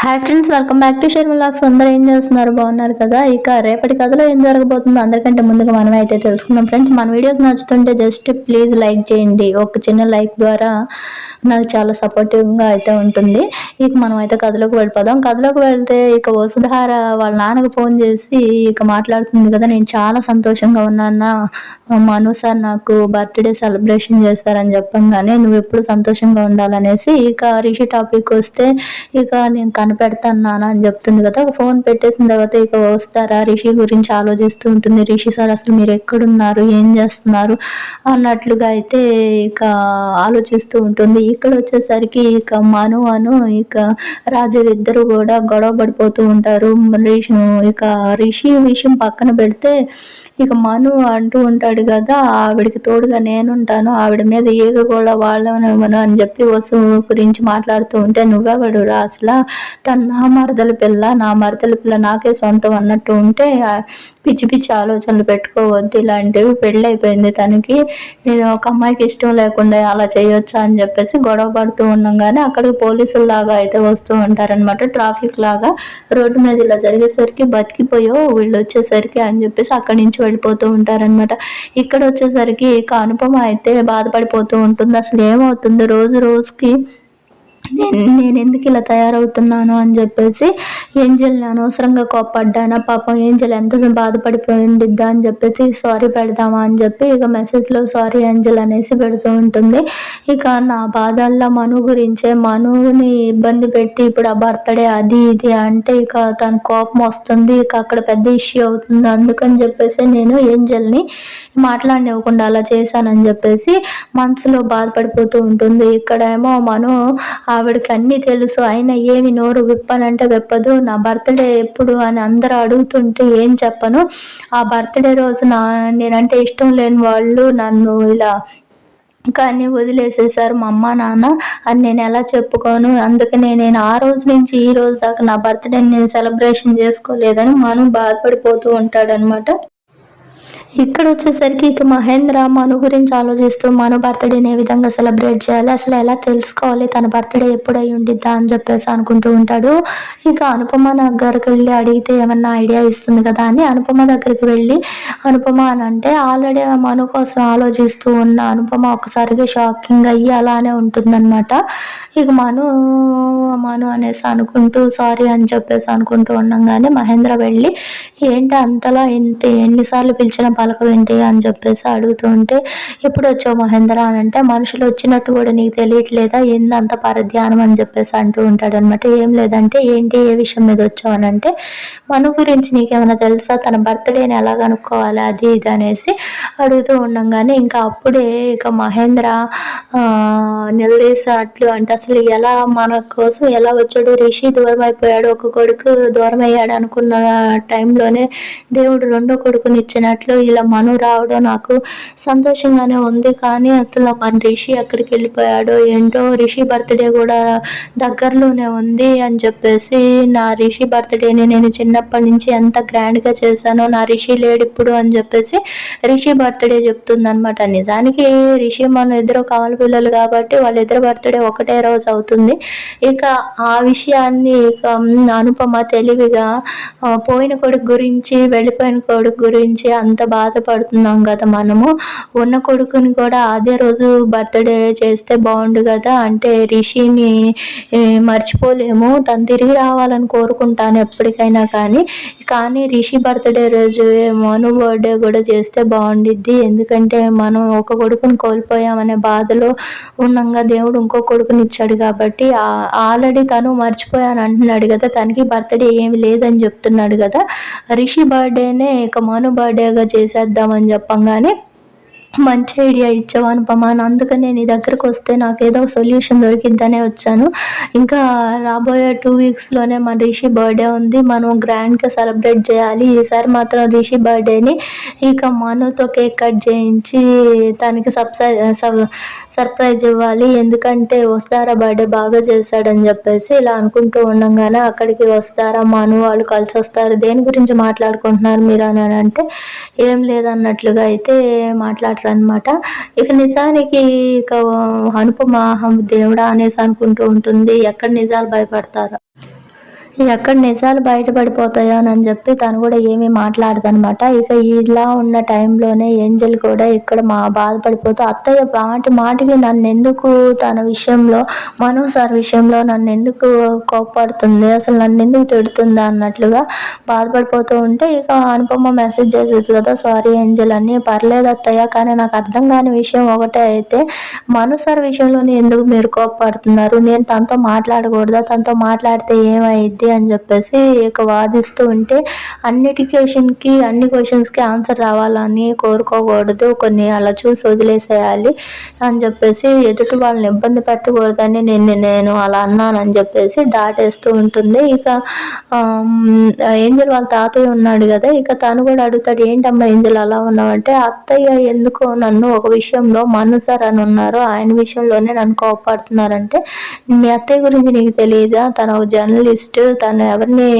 Hi friends welcome back to షర్మిలాక్స్ అందరూ ఏం చేస్తున్నారు? బాగున్నారు కదా? ఇక రేపటి కథలో ఏం జరగబోతుందో అందరికంటే ముందుగా మనం అయితే తెలుసుకుందాం. ఫ్రెండ్స్ మన వీడియోస్ నచ్చుతుంటే జస్ట్ ప్లీజ్ లైక్ చేయండి. ఒక చిన్న లైక్ ద్వారా నాకు చాలా సపోర్టివ్గా అయితే ఉంటుంది. ఇక మనం అయితే కథలోకి వెళ్ళిపోదాం. కథలోకి వెళ్తే ఇక వసుధార వాళ్ళ నాన్నకు ఫోన్ చేసి ఇక మాట్లాడుతుంది కదా నేను చాలా సంతోషంగా ఉన్నాను మను సార్ నాకు బర్త్డే సెలబ్రేషన్ చేస్తారని చెప్పంగానే నువ్వు ఎప్పుడు సంతోషంగా ఉండాలనేసి ఇక రిషి టాపిక్ వస్తే ఇక నేను కనిపెడతాను నాన్న అని చెప్తుంది కదా. ఫోన్ పెట్టేసిన తర్వాత ఇక వస్తారా? రిషి గురించి ఆలోచిస్తూ ఉంటుంది. రిషి సార్ అసలు మీరు ఎక్కడున్నారు? ఏం చేస్తున్నారు? అన్నట్లుగా అయితే ఇక ఆలోచిస్తూ ఉంటుంది. ఇక్కడ వచ్చేసరికి ఇక మను అను ఇక రాజు ఇద్దరు కూడా గొడవ పడిపోతూ ఉంటారు. రిషి ఇక రిషి విషయం పక్కన పెడితే ఇక మను అంటూ ఉంటాడు కదా ఆవిడకి తోడుగా నేనుంటాను. ఆవిడ మీద ఏగ కూడా వాళ్ళను అని చెప్పి వసు గురించి మాట్లాడుతూ ఉంటే నువ్వెవడు రా అసలు? తను నా మరదల పిల్ల నా మరదల పిల్ల నాకే సొంతం అన్నట్టు ఉంటే పిచ్చి పిచ్చి ఆలోచనలు పెట్టుకోవద్దు. ఇలాంటివి పెళ్ళి అయిపోయింది తనకి. ఒక అమ్మాయికి ఇష్టం లేకుండా అలా చేయొచ్చా అని చెప్పేసి గొడవ పడుతూ ఉన్నాం కానీ అక్కడికి పోలీసుల లాగా అయితే వస్తూ ఉంటారనమాట ట్రాఫిక్ లాగా రోడ్డు మీద ఇలా జరిగేసరికి బతికిపోయో వీళ్ళు వచ్చేసరికి అని చెప్పేసి అక్కడి నుంచి వెళ్ళిపోతూ ఉంటారనమాట ఇక్కడ వచ్చేసరికి ఇక అనుపమ అయితే బాధపడిపోతూ ఉంటుంది. అసలు ఏమవుతుంది? రోజు రోజుకి నేను నేను ఎందుకు ఇలా తయారవుతున్నాను అని చెప్పేసి ఏంజల్ని అనవసరంగా కోప్పడ్డానా? పాపం ఏంజల్ ఎంత బాధపడిపోయి ఉండిద్దా అని చెప్పేసి సారీ పెడదామా అని చెప్పి ఇక మెసేజ్లో సారీ ఏంజల్ అనేసి పెడుతూ ఉంటుంది. ఇక నా బాధల్లో మను గురించే మనుని ఇబ్బంది పెట్టి ఇప్పుడు ఆ బర్త్డే అది ఇది అంటే ఇక తన కోపం వస్తుంది. ఇక అక్కడ పెద్ద ఇష్యూ అవుతుంది. అందుకని చెప్పేసి నేను ఏంజల్ని మాట్లాడినివ్వకుండా అలా చేశానని చెప్పేసి మనసులో బాధపడిపోతూ ఉంటుంది. ఇక్కడేమో మను ఆవిడకి అన్నీ తెలుసు అయినా ఏమి నోరు విప్పనంటే విప్పదు. నా బర్త్డే ఎప్పుడు అని అందరూ అడుగుతుంటే ఏం చెప్పను. ఆ బర్త్డే రోజు నా నేనంటే ఇష్టం లేని వాళ్ళు నన్ను ఇలా కానీ వదిలేసేసారు మా అమ్మ నాన్న అని నేను ఎలా చెప్పుకోను? అందుకనే నేను ఆ రోజు నుంచి ఈ రోజు దాకా నా బర్త్డే నేను సెలబ్రేషన్ చేసుకోలేదని మనం బాధపడిపోతూ ఉంటాడనమాట ఇక్కడ వచ్చేసరికి ఇక మహేంద్ర మను గురించి ఆలోచిస్తూ మను బర్త్డేని ఏ విధంగా సెలబ్రేట్ చేయాలి అసలు ఎలా తెలుసుకోవాలి తన బర్త్డే ఎప్పుడై ఉండిద్దా అని చెప్పేసి అనుకుంటూ ఉంటాడు. ఇక అనుపమ దగ్గరికి వెళ్ళి అడిగితే ఏమన్నా ఐడియా ఇస్తుంది కదా అని అనుపమ దగ్గరికి వెళ్ళి అనుపమ అని అంటే ఆల్రెడీ మను కోసం ఆలోచిస్తూ ఉన్న అనుపమ ఒకసారిగా షాకింగ్ అయ్యి అలానే ఉంటుందన్నమాట. ఇక మను మను అనేసి అనుకుంటూ సారీ అని చెప్పేసి అనుకుంటూ కానీ మహేంద్ర వెళ్ళి ఏంటి అంతలా ఎంత ఎన్నిసార్లు పిలిచిన పలకవేంటి అని చెప్పేసి అడుగుతూ ఉంటే ఎప్పుడు వచ్చావు మహేంద్ర? అని అంటే మనుషులు వచ్చినట్టు కూడా నీకు తెలియట్లేదా? ఏందంత పరధ్యానం? అని చెప్పేసి అంటూ ఉంటాడు అనమాట ఏం లేదంటే ఏంటి ఏ విషయం మీద వచ్చావు? అని అంటే మను గురించి నీకేమైనా తెలుసా? తన బర్త్డేని ఎలా కనుక్కోవాలి? అది ఇది అనేసి అడుగుతూ ఉండగానే ఇంకా అప్పుడే ఇక మహేంద్ర నిలదీసినట్లు అంటే అసలు ఎలా మన కోసం ఎలా వచ్చాడు? రిషి దూరం అయిపోయాడు ఒక కొడుకు దూరం అయ్యాడు అనుకున్న టైంలోనే దేవుడు రెండో కొడుకుని ఇచ్చినట్లు ఇలా మను రావడం నాకు సంతోషంగానే ఉంది. కానీ అసలు మన రిషి ఎక్కడికి వెళ్ళిపోయాడో ఏంటో రిషి బర్త్డే కూడా దగ్గరలోనే ఉంది అని చెప్పేసి నా రిషి బర్త్డేని నేను చిన్నప్పటి నుంచి ఎంత గ్రాండ్గా చేశానో నా రిషి లేడు ఇప్పుడు అని చెప్పేసి రిషి బర్త్డే చెప్తుంది అనమాట నిజానికి రిషి మన ఇద్దరు కావాలి పిల్లలు కాబట్టి వాళ్ళిద్దరు బర్త్డే ఒకటే రోజు అవుతుంది. ఇక ఆ విషయాన్ని ఇక అనుపమ తెలివిగా పోయిన కొడుకు గురించి వెళ్ళిపోయిన కొడుకు గురించి అంత బాధపడుతున్నాం కదా మనము. ఉన్న కొడుకుని కూడా అదే రోజు బర్త్డే చేస్తే బాగుండు కదా. అంటే రిషిని మర్చిపోలేము. తను తిరిగి రావాలని కోరుకుంటాను ఎప్పటికైనా కానీ. కానీ రిషి బర్త్డే రోజు మను బర్త్డే కూడా చేస్తే బాగుండిద్ది. ఎందుకంటే మనం ఒక కొడుకుని కోల్పోయామనే బాధలో ఉన్నంగా దేవుడు ఇంకో కొడుకుని ఇచ్చాడు కాబట్టి ఆల్రెడీ తను మర్చిపోయాను అంటున్నాడు కదా. తనకి బర్త్డే ఏమి లేదని చెప్తున్నాడు కదా. రిషి బర్త్డేనే ఇక మను బర్త్డేగా చేసేద్దామని చెప్పంగానే మంచి ఐడియా ఇచ్చావు అనుపమా అందుకని నీ దగ్గరకు వస్తే నాకు ఏదో సొల్యూషన్ దొరికిద్దనే వచ్చాను. ఇంకా రాబోయే టూ వీక్స్లోనే మన రిషి బర్త్డే ఉంది. మనం గ్రాండ్గా సెలబ్రేట్ చేయాలి. ఈసారి మాత్రం రిషి బర్త్డేని ఇక మనుతో కేక్ కట్ చేయించి తనకి సబ్సై సర్ప్రైజ్ ఇవ్వాలి. ఎందుకంటే వస్తారా బర్త్డే బాగా చేశాడని చెప్పేసి ఇలా అనుకుంటూ ఉండగానే అక్కడికి వస్తారా మను వాళ్ళు కలిసి వస్తారు దేని గురించి మాట్లాడుకుంటున్నారు మీరు అని అంటే ఏం లేదన్నట్లుగా అయితే మాట్లాడు మాట్లాడరు అనమాట ఇక నిజానికి ఇక అనుపమ దేవుడా అనేసి అనుకుంటూ ఉంటుంది. ఎక్కడ నిజాలు భయపడతారు. ఎక్కడ నిజాలు బయటపడిపోతాయో అని చెప్పి తను కూడా ఏమీ మాట్లాడదనమాట ఇక ఇలా ఉన్న టైంలోనే ఏంజల్ కూడా ఇక్కడ మా బాధపడిపోతూ అత్తయ్య మాటి మాటికి నన్ను ఎందుకు తన విషయంలో మను సార్ విషయంలో నన్ను ఎందుకు కోప్పడుతుంది? అసలు నన్ను ఎందుకు తిడుతుంది? అన్నట్లుగా బాధపడిపోతూ ఉంటే ఇక అనుపమ మెసేజ్ చేసేది కదా సారీ ఏంజల్ అని. పర్లేదు అత్తయ్య కానీ నాకు అర్థం కాని విషయం ఒకటే అయితే మను సార్ విషయంలోనే ఎందుకు మీరు కోప్పడుతున్నారు? నేను తనతో మాట్లాడకూడదా? తనతో మాట్లాడితే ఏమైద్ది? అని చెప్పేసి ఇక వాదిస్తూ ఉంటే అన్నిటి క్వశ్చన్కి అన్ని క్వశ్చన్స్కి ఆన్సర్ రావాలని కోరుకోకూడదు కొన్ని అలా చూసి వదిలేసేయాలి అని చెప్పేసి ఎదుటి వాళ్ళని ఇబ్బంది పెట్టకూడదని నేను నేను అలా అన్నానని చెప్పేసి దాటేస్తూ ఉంటుంది. ఇక ఏంజల్ వాళ్ళ తాతయ్య ఉన్నాడు కదా ఇక తను కూడా అడుగుతాడు ఏంటమ్మా ఏంజల్ అలా ఉన్నావంటే అత్తయ్య ఎందుకో నన్ను ఒక విషయంలో మన్ను సార్ అని ఉన్నారు? ఆయన విషయంలోనే నన్ను కోపడుతున్నారంటే మీ అత్తయ్య గురించి నీకు తెలియదా తను ఒక జర్నలిస్ట్ తను ఎవరిని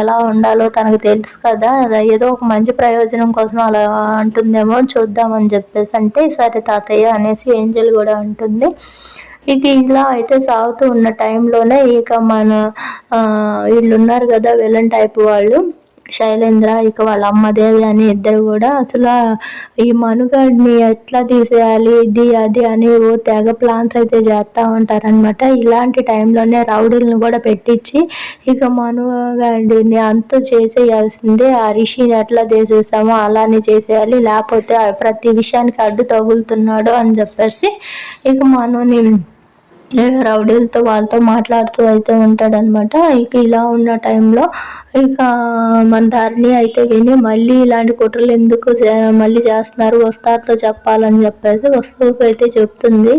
ఎలా ఉండాలో తనకు తెలుసు కదా ఏదో ఒక మంచి ప్రయోజనం కోసం అలా అంటుందేమో చూద్దామని చెప్పేసి అంటే సరే తాతయ్య అనేసి ఏంజల్ కూడా అంటుంది. ఇక ఇలా అయితే సాగుతూ ఉన్న టైంలోనే ఇక మన వీళ్ళు ఉన్నారు కదా విలన్ టైప్ వాళ్ళు. శైలేంద్ర ఇక వాళ్ళ అమ్మదేవి అని ఇద్దరు కూడా అసలు ఈ మనుగడిని ఎట్లా తీసేయాలి ఇది అది అని ఓ తెగ ప్లాన్స్ అయితే చేస్తూ ఉంటారనమాట ఇలాంటి టైంలోనే రౌడీలను కూడా పెట్టించి ఇక మనుగడిని అంత చేసేయాల్సిందే. ఆ రిషిని ఎట్లా తీసేసామో అలానే చేసేయాలి. లేకపోతే ప్రతి విషయానికి అడ్డు తగులుతున్నాడు అని చెప్పేసి ఇక మనుని రౌడీలతో వాళ్ళతో మాట్లాడుతూ అయితే ఉంటాడనమాట ఇక ఇలా ఉన్న టైంలో ఇక మన ధరణి అయితే విని మళ్ళీ ఇలాంటి కుట్రలు ఎందుకు మళ్ళీ చేస్తున్నారు వస్తారుతో చెప్పాలని చెప్పేసి వస్తువుకు అయితే చెప్తుంది.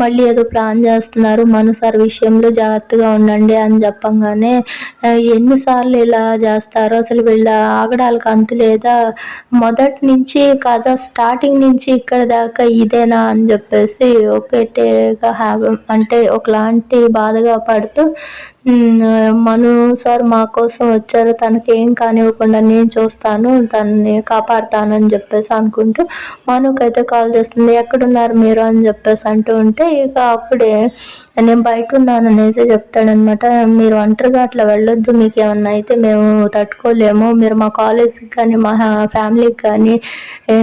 మళ్ళీ ఏదో ప్లాన్ చేస్తున్నారు మనసారి విషయంలో జాగ్రత్తగా ఉండండి అని చెప్పంగానే ఎన్నిసార్లు ఇలా చేస్తారు అసలు వీళ్ళ ఆగడాలకు అంతు లేదా మొదటి నుంచి కథ స్టార్టింగ్ నుంచి ఇక్కడ దాకా ఇదేనా అని చెప్పేసి ఒకటేగా హ్యావ్ అంటే ఒకలాంటి బాధగా పడుతూ మను సార్ మా కోసం వచ్చారు. తనకి ఏం కానివ్వకుండా నేను చూస్తాను తనని కాపాడుతాను అని చెప్పేసి అనుకుంటూ మనుకైతే కాల్ చేస్తుంది. ఎక్కడున్నారు మీరు అని చెప్పేసి అంటూ ఉంటే ఇక అప్పుడే నేను బయట ఉన్నాను అనేసి చెప్తాడనమాట. మీరు ఒంటరిగా అట్లా వెళ్ళొద్దు మీకు ఏమన్నా అయితే మేము తట్టుకోలేము. మీరు మా కాలేజ్కి కానీ మా ఫ్యామిలీకి కానీ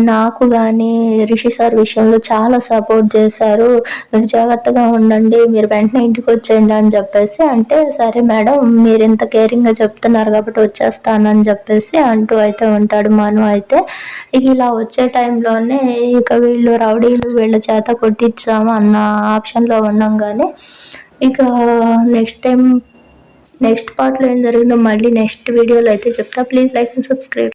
నాకు కానీ రిషి సార్ విషయంలో చాలా సపోర్ట్ చేశారు. మీరు జాగ్రత్తగా ఉండండి మీరు వెంటనే ఇంటికి వచ్చేయండి అని చెప్పేసి అంటే సరే మేడం మీరు ఇంత కేరింగ్గా చెప్తున్నారు కాబట్టి వచ్చేస్తానని చెప్పేసి అంటూ అయితే ఉంటాడు మను అయితే. ఇలా వచ్చే టైంలోనే ఇక వీళ్ళు రౌడీలు వీళ్ళ చేత కొట్టించాము అన్న ఆప్షన్లో ఉన్నాం కానీ ఇక నెక్స్ట్ టైం నెక్స్ట్ పార్ట్లో ఏం జరిగిందో మళ్ళీ నెక్స్ట్ వీడియోలో అయితే చెప్తా. Please like and subscribe